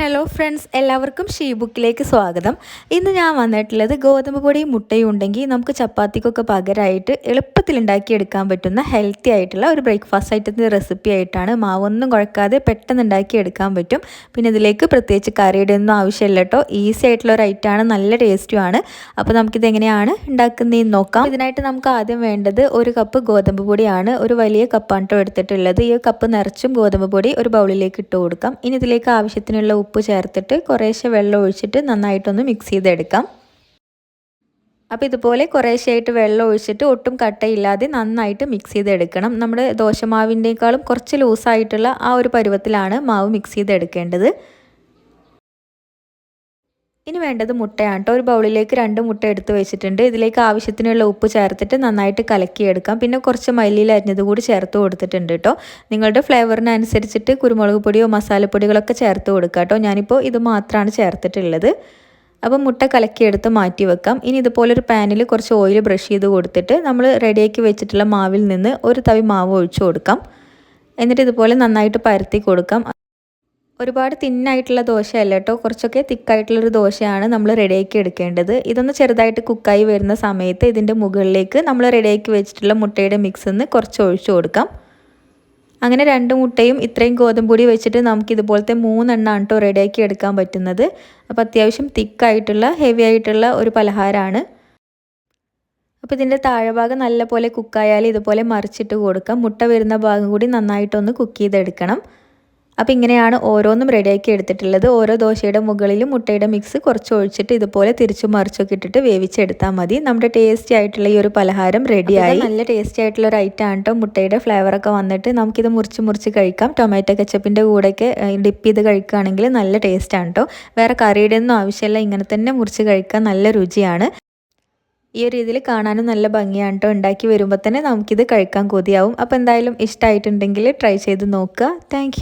Hello friends എല്ലാവർക്കും she ബുക്കിലേക്ക് സ്വാഗതം. ഇന്ന് ഞാൻ വന്നിട്ടുള്ളത് ഗോതമ്പ് പൊടിയും മുട്ടയും ഉണ്ടെങ്കിൽ നമുക്ക് ചപ്പാത്തിക്കൊക്കെ പകരമായിട്ട് എളുപ്പത്തിൽ ഉണ്ടാക്കിയെടുക്കാൻ പറ്റുന്ന ഹെൽത്തി ആയിട്ടുള്ള ഒരു ബ്രേക്ക്ഫാസ്റ്റ് ഐറ്റത്തിന്റെ റെസിപ്പി ആയിട്ടാണ് മാവൊന്നും കുഴക്കാതെ പെട്ടെന്ന് ഉണ്ടാക്കിയെടുക്കാൻ പറ്റും. പിന്നെ ഇതിലേക്ക് പ്രത്യേകിച്ച് കറിയുടെ ഒന്നും ആവശ്യമില്ല കേട്ടോ ഈസി ആയിട്ടുള്ള ഒരു ഐറ്റമാണ് നല്ല ടേസ്റ്റുമാണ് അപ്പോൾ നമുക്കിത് എങ്ങനെയാണ് ഉണ്ടാക്കുന്നതെന്ന് നോക്കാം. ഇതിനായിട്ട് നമുക്ക് ആദ്യം വേണ്ടത് ഒരു കപ്പ് ഗോതമ്പ് പൊടിയാണ്. ഒരു വലിയ കപ്പാണ് കേട്ടോ എടുത്തിട്ടുള്ളത്. ഈ കപ്പ് നിറച്ചും ഗോതമ്പ് പൊടി ഒരു ബൗളിലേക്ക് ഇട്ട് കൊടുക്കാം. ഇനി ഇതിലേക്ക് ആവശ്യത്തിനുള്ള ചേർത്തിട്ട് കുറേശ്ശെ വെള്ളം ഒഴിച്ചിട്ട് നന്നായിട്ടൊന്ന് മിക്സ് ചെയ്തെടുക്കാം. അപ്പോൾ ഇതുപോലെ കുറേശ്ശെയായിട്ട് വെള്ളം ഒഴിച്ചിട്ട് ഒട്ടും കട്ടയില്ലാതെ നന്നായിട്ട് മിക്സ് ചെയ്തെടുക്കണം. നമ്മുടെ ദോശമാവിന്റെക്കാളും കുറച്ച് ലൂസായിട്ടുള്ള ആ ഒരു പരുവത്തിലാണ് മാവ് മിക്സ് ചെയ്തെടുക്കേണ്ടത്. ഇനി വേണ്ടത് മുട്ടയാണ് കേട്ടോ ഒരു ബൗളിലേക്ക് രണ്ട് മുട്ട എടുത്ത് വെച്ചിട്ടുണ്ട്. ഇതിലേക്ക് ആവശ്യത്തിനുള്ള ഉപ്പ് ചേർത്തിട്ട് നന്നായിട്ട് കലക്കിയെടുക്കാം. പിന്നെ കുറച്ച് മല്ലിയിൽ അരിഞ്ഞത് കൂടി ചേർത്ത് കൊടുത്തിട്ടുണ്ട് കേട്ടോ നിങ്ങളുടെ ഫ്ലേവറിനനുസരിച്ചിട്ട് കുരുമുളക് പൊടിയോ മസാലപ്പൊടികളൊക്കെ ചേർത്ത് കൊടുക്കാം കേട്ടോ ഞാനിപ്പോൾ ഇത് മാത്രമാണ് ചേർത്തിട്ടുള്ളത്. അപ്പോൾ മുട്ട കലക്കിയെടുത്ത് മാറ്റി വെക്കാം. ഇനി ഇതുപോലെ ഒരു പാനിൽ കുറച്ച് ഓയിൽ ബ്രഷ് ചെയ്ത് കൊടുത്തിട്ട് നമ്മൾ റെഡിയാക്കി വെച്ചിട്ടുള്ള മാവിൽ നിന്ന് ഒരു തവി മാവ് ഒഴിച്ചു കൊടുക്കാം. എന്നിട്ട് ഇതുപോലെ നന്നായിട്ട് പരത്തി കൊടുക്കാം. ഒരുപാട് തിന്നായിട്ടുള്ള ദോശയല്ല കേട്ടോ. കുറച്ചൊക്കെ തിക്കായിട്ടുള്ളൊരു ദോശയാണ് നമ്മൾ റെഡിയാക്കി എടുക്കേണ്ടത്. ഇതൊന്ന് ചെറുതായിട്ട് കുക്കായി വരുന്ന സമയത്ത് ഇതിന്റെ മുകളിലേക്ക് നമ്മൾ റെഡിയാക്കി വെച്ചിട്ടുള്ള മുട്ടയുടെ മിക്സ് ഒന്ന് കുറച്ച് ഒഴിച്ചു കൊടുക്കാം. അങ്ങനെ രണ്ട് മുട്ടയും ഇത്രയും ഗോതമ്പൊടി വെച്ചിട്ട് നമുക്ക് ഇതുപോലത്തെ മൂന്നെണ്ണമാണ് കേട്ടോ റെഡിയാക്കി എടുക്കാൻ പറ്റുന്നത്. അപ്പോൾ അത്യാവശ്യം തിക്കായിട്ടുള്ള ഹെവി ആയിട്ടുള്ള ഒരു പലഹാരമാണ്. അപ്പോൾ ഇതിന്റെ താഴെഭാഗം നല്ലപോലെ കുക്കായാൽ ഇതുപോലെ മറിച്ചിട്ട് കൊടുക്കാം. മുട്ട വരുന്ന ഭാഗം കൂടി നന്നായിട്ടൊന്ന് കുക്ക് ചെയ്തെടുക്കണം. അപ്പോൾ ഇങ്ങനെയാണ് ഓരോന്നും റെഡിയാക്കി എടുത്തിട്ടുള്ളത്. ഓരോ ദോശയുടെ മുകളിലും മുട്ടയുടെ മിക്സ് കുറച്ച് ഒഴിച്ചിട്ട് ഇതുപോലെ തിരിച്ചു മറിച്ചൊക്കെ ഇട്ടിട്ട് വേവിച്ചെടുത്താൽ മതി. നമ്മുടെ ടേസ്റ്റി ആയിട്ടുള്ള ഈ ഒരു പലഹാരം റെഡിയായി നല്ല ടേസ്റ്റി ആയിട്ടുള്ള ഒരു ഐറ്റം ആണ് കേട്ടോ മുട്ടയുടെ ഫ്ലേവറൊക്കെ വന്നിട്ട് നമുക്കിത് മുറിച്ച് മുറിച്ച് കഴിക്കാം. ടൊമാറ്റോ കച്ചപ്പിന്റെ കൂടെയൊക്കെ ഡിപ്പ് ചെയ്ത് കഴിക്കുകയാണെങ്കിൽ നല്ല ടേസ്റ്റാണ് കേട്ടോ വേറെ കറിയുടെ ഒന്നും ആവശ്യമില്ല. ഇങ്ങനെ തന്നെ മുറിച്ച് കഴിക്കാൻ നല്ല രുചിയാണ്. ഈ ഒരു രീതിയിൽ കാണാനും നല്ല ഭംഗിയാണ് കേട്ടോ ഉണ്ടാക്കി വരുമ്പോൾ തന്നെ നമുക്കിത് കഴിക്കാൻ കൊതിയാവും. അപ്പോൾ എന്തായാലും ഇഷ്ടമായിട്ടുണ്ടെങ്കിൽ ട്രൈ ചെയ്ത് നോക്കുക. താങ്ക്